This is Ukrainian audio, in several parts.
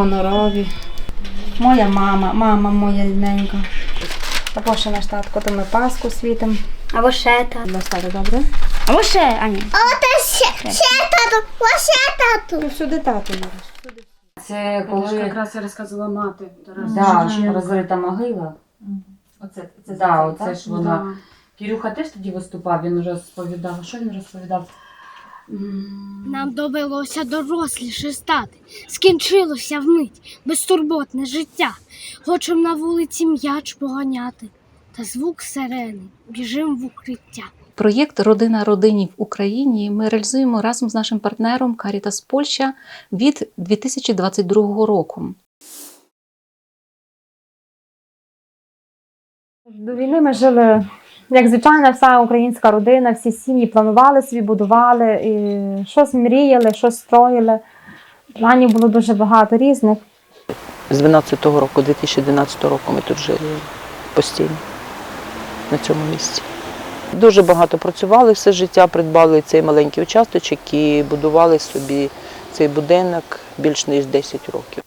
Гонорові. Моя мама, мама моя рідненька. Або ще наш татко, то ми Пасху світимо. Або ще тато. Для стати добре? Або ще, а ні. Ну, всюди тато є. Це Коли якраз я розказувала мати. Тарас да, розрита могила. Оце, це Да, це, оце ж вона. Кирюха теж тоді виступав, він розповідав. Що він розповідав? Нам довелося доросліше стати. Скінчилося вмить безтурботне життя. Хочем на вулиці м'яч поганяти. Та звук сирени. Біжим в укриття. Проєкт Родина родині в Україні ми реалізуємо разом з нашим партнером Caritas Польща від 2022 року. До війни ми жили, як звичайна вся українська родина, всі сім'ї планували собі, будували, і щось мріяли, щось строїли. Планів було дуже багато різних. З 12-го року, 2012 року ми тут жили постійно на цьому місці. Дуже багато працювали все життя, придбали цей маленький участочок і будували собі цей будинок більш ніж 10 років.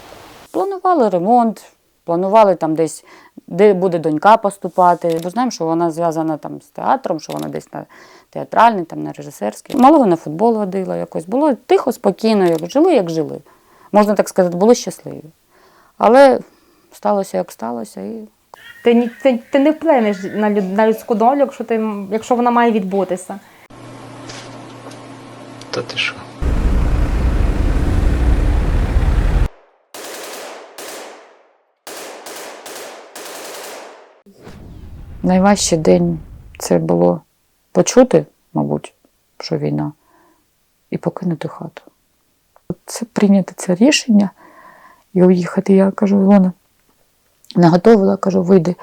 Планували ремонт, планували там десь, де буде донька поступати. Бо знаємо, що вона зв'язана там з театром, що вона десь на театральний, там на режисерський. Малого на футбол водила якось. Було тихо, спокійно, як жили, як жили. Можна так сказати, були щасливі. Але сталося, як сталося, і Ти, ти, ти не вплинеш на, люд, на людську долю, якщо, ти, якщо вона має відбутися. Та ти що? Найважчий день це було почути, мабуть, що війна, і покинути хату. Це прийняти це рішення і уїхати. Я кажу, Ілона, наготовила, кажу, вийди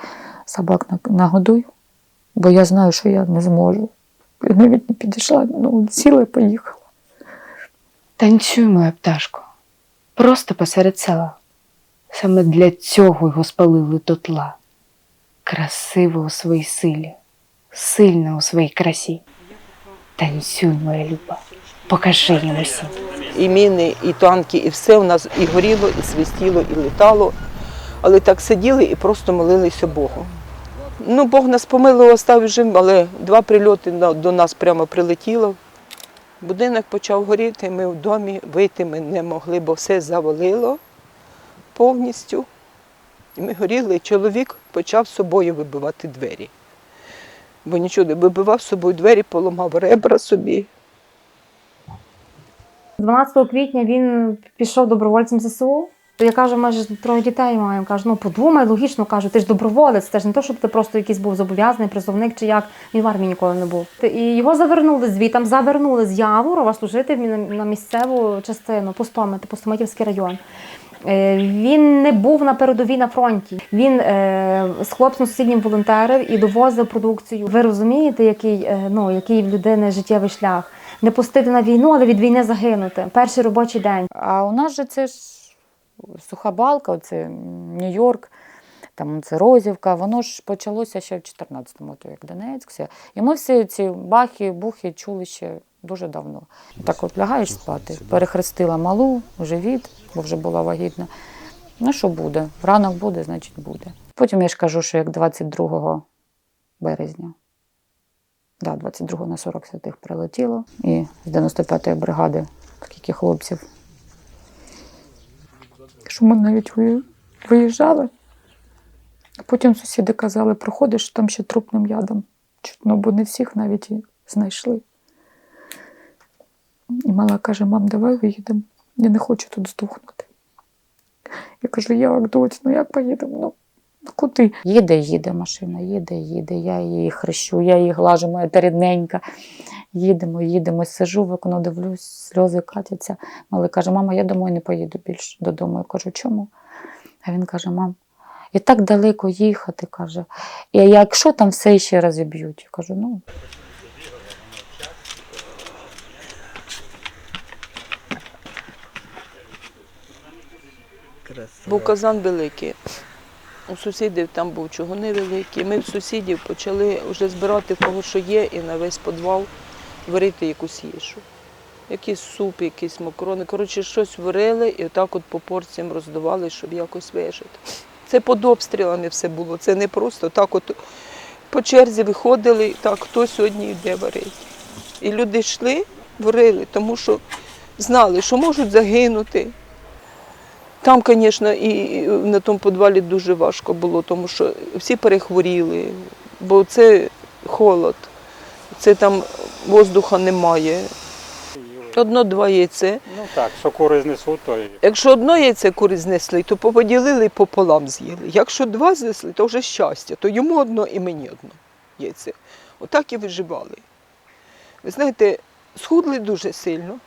собак на- нагодуй, бо я знаю, що я не зможу. І навіть не підійшла, ну, сіла і поїхала. Танцюй, моя пташко, просто посеред села. Саме для цього його спалили дотла. Красива у своїй силі, сильна у своїй красі. Танцюй, моя люба, покажи їм усім. І міни, і танки, і все у нас і горіло, і свистіло, і летало. Але так сиділи і просто молилися Богу. Ну, Бог нас помилував, став жив, але два прильоти до нас прямо прилетіло. Будинок почав горіти, ми в домі вийти ми не могли, бо все завалило повністю. І ми горіли, і чоловік почав собою вибивати двері. Бо нічого не вибивав з собою двері, поламав ребра собі. 12 квітня він пішов добровольцем ЗСУ. Я кажу, ж троє дітей маємо. Кажу, ну подумай, логічно кажу, ти ж доброволець, це ж не то, щоб ти просто якийсь був зобов'язаний, призовник чи як. Він в армії ніколи не був. І його завернули звітам, завернули з Яворова служити на- місцеву частину, Пустомити, Пустомитівський район. Е, Він не був на передовій на фронті. Він е, з хлопцем сусіднім волонтерив і довозив продукцію. Ви розумієте, який, е, ну, який в людини життєвий шлях? Не пустити на війну, але від війни загинути. Перший робочий день. А у нас же це ж суха балка, це Нью-Йорк, там це воно ж почалося ще в 14-му, то як Донецьк. Все. І ми всі ці бахи, бухи чули ще дуже давно. Так от лягаєш спати. Перехрестила малу, живіт, бо вже була вагітна. Ну, що буде? Ранок буде, значить буде. Потім я ж кажу, що як 22 березня. Да, 22 на 40 святих прилетіло. І з 95-ї бригади скільки хлопців що ми навіть виїжджали. Потім сусіди казали, проходиш, там ще трупним ядом. Чутно, бо не всіх навіть і знайшли. І мала каже: мам, давай виїдемо. Я не хочу тут здохнути. Я кажу, як доць, ну як поїдемо? Ну, ну куди? Їде, їде машина, їде, їде. Я її хрещу, я її глажу, моя та рідненька. Їдемо, їдемо, сижу в окно, дивлюсь, сльози катяться. Малий каже, мама, я домой не поїду більше додому. Я кажу, чому? А він каже, мам, і так далеко їхати, каже. І якщо там все ще розіб'ють? Я кажу, ну. Був казан великий. У сусідів там був чугуни великі. Ми в сусідів почали вже збирати кого що є, і на весь подвал варити якусь їжу. Якийсь суп, якісь макарони. Коротше, щось варили і отак от по порціям роздавали, щоб якось вижити. Це під обстрілами все було. Це не просто так от по черзі виходили, так, хто сьогодні йде варити. І люди йшли, варили, тому що знали, що можуть загинути. Там, звісно, і на тому підвалі дуже важко було, тому що всі перехворіли, бо це холод, це там воздуха немає. Одно-два яйце. Ну так, що кури знесуть, то і Якщо одно яйце кури знесли, то поділили і пополам з'їли. Якщо два знесли, то вже щастя, то йому одно і мені одно яйце. Отак і виживали. Ви знаєте, схудли дуже сильно.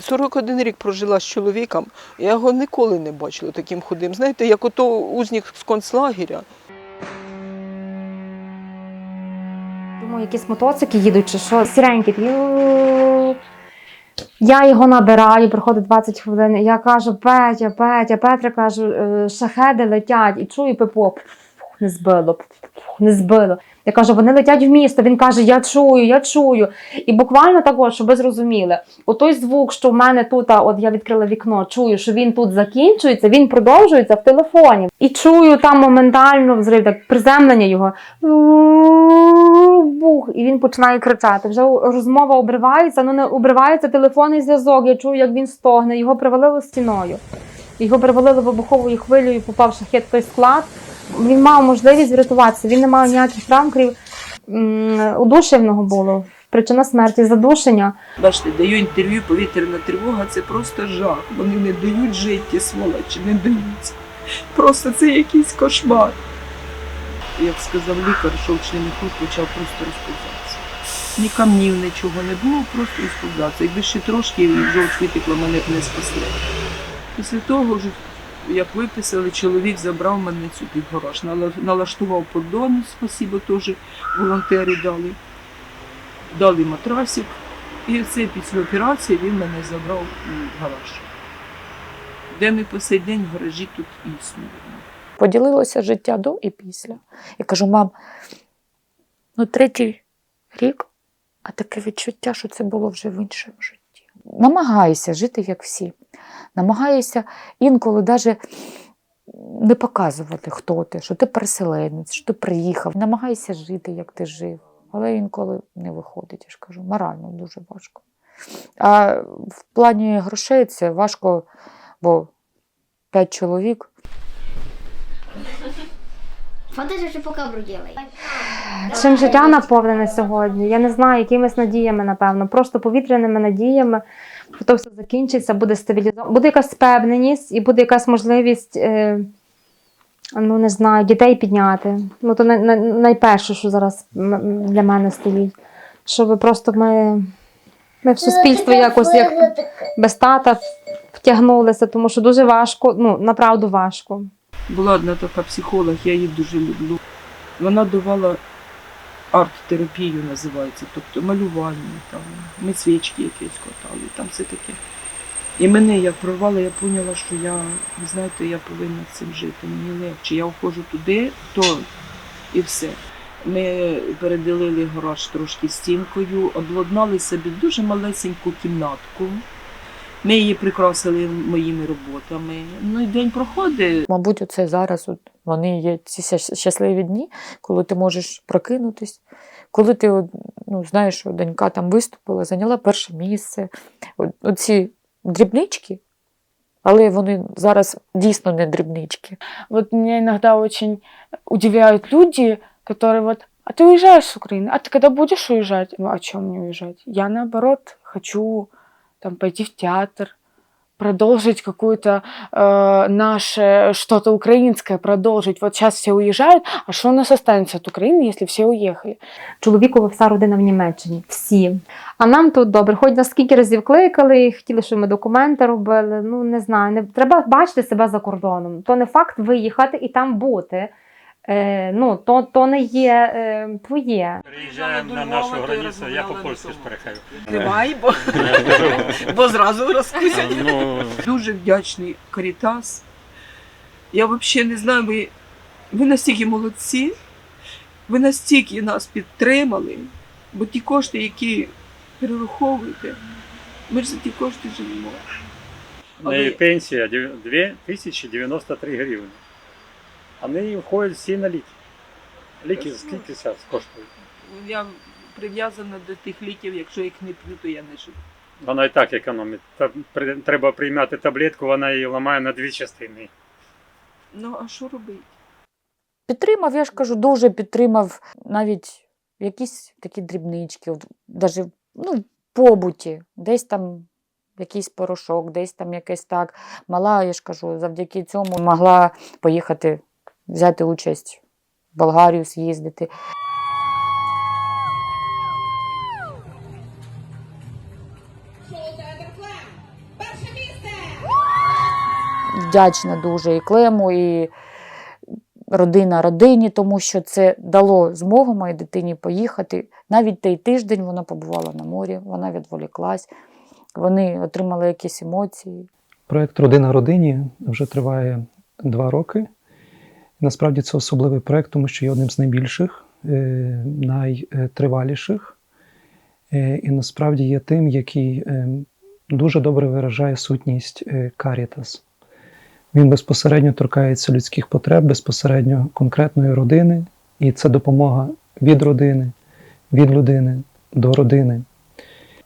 41 рік прожила з чоловіком, я його ніколи не бачила таким худим. Знаєте, як ото узник з концлагеря. Думаю, якісь мотоцики їдуть чи що, сіренькі. Я його набираю, проходить 20 хвилин. Я кажу, Петя, Петя, Петра кажу, «Е, шахеди летять, і чую пипо, «Пф, не збило, «Пф, не збило. Я кажу, вони летять в місто. Він каже, я чую, я чую. І буквально також, щоб ви зрозуміли, отой звук, що в мене тут, от я відкрила вікно, чую, що він тут закінчується, він продовжується в телефоні. І чую там моментально взрив, так приземлення його. Бух, і він починає кричати. Вже розмова обривається, ну не обривається телефонний зв'язок. Я чую, як він стогне. Його привалило стіною. Його привалило вибуховою хвилею, попав шахет той склад. Він мав можливість врятуватися. Він не мав ніяких травм, крім удушевного було. Причина смерті задушення. Бачите, даю інтерв'ю, повітряна тривога це просто жах. Вони не дають життя, сволочі, не дають. Просто це якийсь кошмар. Як сказав лікар, жовчний міхур почав просто розповзатися. Ні камнів, нічого не було, просто розповзатися. Якби ще трошки жовч витекла, мене не спасли. Після того, ж, як виписали, чоловік забрав мене сюди в гараж, налаштував поддон, спасибо, теж волонтери дали дали матрасик, і все після операції він мене забрав у гараж. Де ми по сей день в гаражі тут і існуємо. Поділилося життя до і після. Я кажу, мам, ну третій рік, а таке відчуття, що це було вже в іншому житті. Намагаюся жити, як всі. Намагаюся інколи навіть не показувати, хто ти, що ти переселенець, що ти приїхав. Намагаюся жити, як ти жив. Але інколи не виходить, я ж кажу, морально дуже важко. А в плані грошей це важко, бо п'ять чоловік Фантазия же по кабру делай. Чим життя наповнене сьогодні? Я не знаю, якимись надіями, напевно, просто повітряними надіями, то все закінчиться, буде стабілізовано, буде якась впевненість і буде якась можливість, е, ну не знаю, дітей підняти. Ну, то най- най- найперше, що зараз для мене стоїть. Щоб просто ми, ми в суспільство якось як без тата втягнулися, тому що дуже важко, ну, направду важко. Була одна така психолог, я її дуже люблю. Вона давала арт-терапію, називається, тобто малювання, там, ми свічки якісь катали, там все таке. І мене як прорвало, я поняла, що я, ви знаєте, я повинна цим жити, мені легше. Я входжу туди, то і все. Ми переділили гараж трошки стінкою, обладнали собі дуже малесеньку кімнатку. Ми її прикрасили моїми роботами. Ну і день проходить. Мабуть, оце зараз от вони є ці щас- щасливі дні, коли ти можеш прокинутись, коли ти от, ну, знаєш, що донька там виступила, зайняла перше місце. От- Оці дрібнички, але вони зараз дійсно не дрібнички. Вот меня иногда очень удивляют люди, которые вот, а ты уезжаешь с Украины, а ты когда будешь уезжать? Ну, о чем мне уезжать? Я, наоборот, хочу там пойти в театр, продолжить какое-то э, наше, что-то украинское продолжить. Вот сейчас все уезжают, а что у нас останется от Украины, если все уехали? Чоловікова вся родина в Німеччині. Всі. А нам тут добре. Хоч нас скільки разів кликали, хотіли, щоб ми документи робили. Ну не знаю. Не треба бачити себе за кордоном. То не факт виїхати і там бути. Е, ну, то, то не є е, твоє. приїжджаємо на нашу границю, я по-польськи ж перехаю. Тримай, бо, бо зразу розкусять. Ну, Дуже вдячний Карітас. Я взагалі не знаю, ви, ви настільки молодці, ви настільки нас підтримали, бо ті кошти, які перераховуєте, Ми ж за ті кошти живемо. Неї пенсія 2093 гривні. А в неї входять всі на ліки. Ліки скільки зараз коштують? Я прив'язана до тих ліків, якщо їх не п'ю, то я не живу. Вона і так економить. Та при- Треба приймати таблетку, вона її ламає на дві частини. Ну, а що робити? Підтримав, я ж кажу, дуже підтримав навіть якісь такі дрібнички, от, даже, ну, в побуті, десь там якийсь порошок, десь там якесь так. Мала, я ж кажу, завдяки цьому могла поїхати, взяти участь в Болгарію, з'їздити. Вдячна дуже і Клему, і родина родині, тому що це дало змогу моїй дитині поїхати. Навіть той тиждень вона побувала на морі, вона відволіклась, вони отримали якісь емоції. Проект Родина родині вже триває два роки. Насправді це особливий проект, тому що є одним з найбільших, е, найтриваліших. Е, І насправді є тим, який е, дуже добре виражає сутність Карітас. Він безпосередньо торкається людських потреб, безпосередньо конкретної родини, і це допомога від родини, від людини до родини.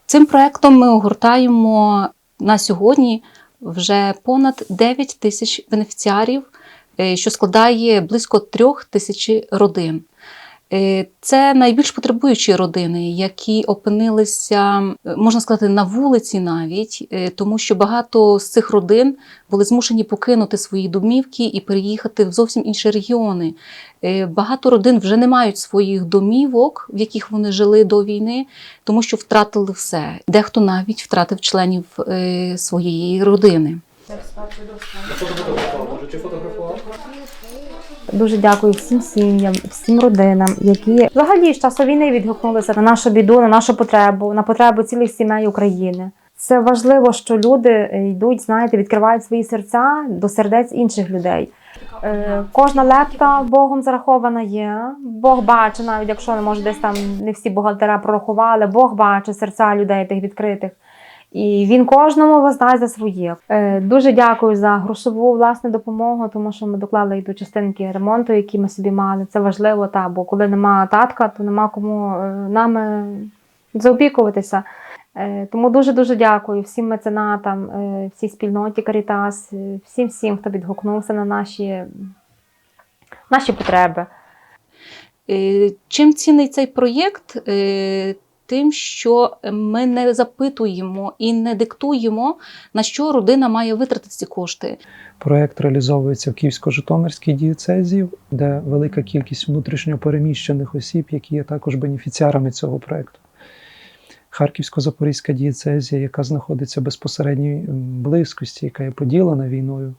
Цим проектом ми огортаємо на сьогодні вже понад 9 тисяч бенефіціарів, що складає близько трьох тисяч родин. Е, Це найбільш потребуючі родини, які опинилися, е, можна сказати, на вулиці навіть, е, тому що багато з цих родин були змушені покинути свої домівки і переїхати в зовсім інші регіони. Е, Багато родин вже не мають своїх домівок, в яких вони жили до війни, тому що втратили все. Дехто навіть втратив членів е, своєї родини. Дуже дякую всім сім'ям, всім родинам, які взагалі з часу війни відгукнулися на нашу біду, на нашу потребу, на потребу цілих сімей України. Це важливо, що люди е, йдуть, знаєте, відкривають свої серця до сердець інших людей. Е, кожна лепта Богом зарахована є. Бог бачить, навіть якщо може десь там не всі бухгалтера прорахували, Бог бачить серця людей тих відкритих. І він кожному воздасть за своє. Е, Дуже дякую за грошову власне допомогу, тому що ми доклали і до частинки ремонту, які ми собі мали. Це важливо, та, бо коли нема татка, то нема кому е, нами заопікуватися. Е, Тому дуже дуже дякую всім меценатам, всій спільноті Карітас, всім всім, хто відгукнувся на наші, наші потреби. Чим цінний цей проєкт? Тим, що ми не запитуємо і не диктуємо, на що родина має витратити ці кошти. Проект реалізовується в Київсько-Житомирській дієцезі, де велика кількість внутрішньопереміщених осіб, які є також бенефіціарами цього проекту. Харківсько-Запорізька дієцезія, яка знаходиться в безпосередній близькості, яка є поділена війною.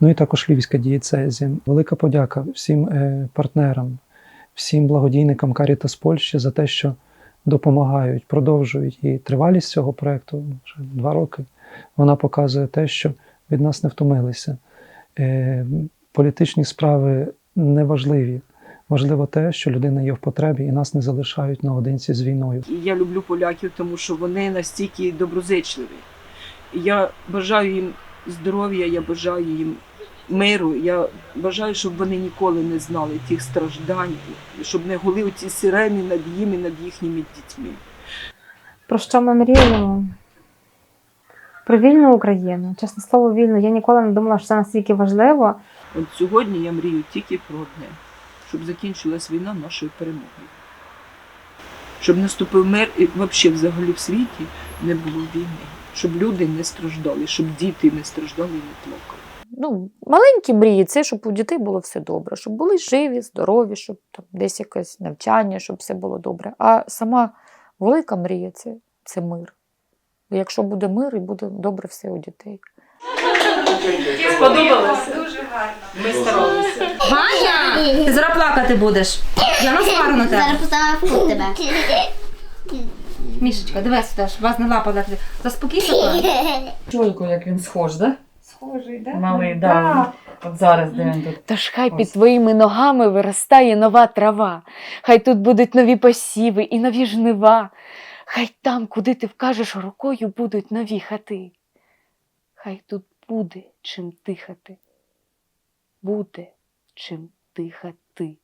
Ну і також Львівська дієцезія. Велика подяка всім е, партнерам, всім благодійникам Карітас Польщі за те, що допомагають, продовжують. І тривалість цього проекту вже два роки. Вона показує те, що від нас не втомилися. Е, політичні справи не важливі. Важливо те, що людина є в потребі і нас не залишають наодинці з війною. Я люблю поляків, тому що вони настільки доброзичливі. Я бажаю їм здоров'я, я бажаю їм миру. Я бажаю, щоб вони ніколи не знали тих страждань, щоб не гули оці сирени над їм і над їхніми дітьми. Про що ми мріємо? Про вільну Україну. Чесне слово, вільну. Я ніколи не думала, що це настільки важливо. От сьогодні я мрію тільки про одне, щоб закінчилась війна нашою перемогою. Щоб наступив мир і взагалі взагалі в світі не було війни. Щоб люди не страждали, щоб діти не страждали і не плакали. Ну, маленькі мрії це, щоб у дітей було все добре, щоб були живі, здорові, щоб там десь якесь навчання, щоб все було добре. А сама велика мрія це, це мир. І якщо буде мир, і буде добре все у дітей. Сподобалося? Ми старалися. Ваня! Ти зараз плакати будеш. Я насвару на Зараз поставила в тебе. Мішечка, дивись сюди, щоб вас не лапала. Заспокійся. Чуйку, як він схож, да? схожий, да? Малий, ну, да. От зараз де він тут. Тож хай Ось. під твоїми ногами виростає нова трава, хай тут будуть нові посіви і нові жнива, хай там, куди ти вкажеш рукою, будуть нові хати. Хай тут буде чим дихати, буде чим дихати.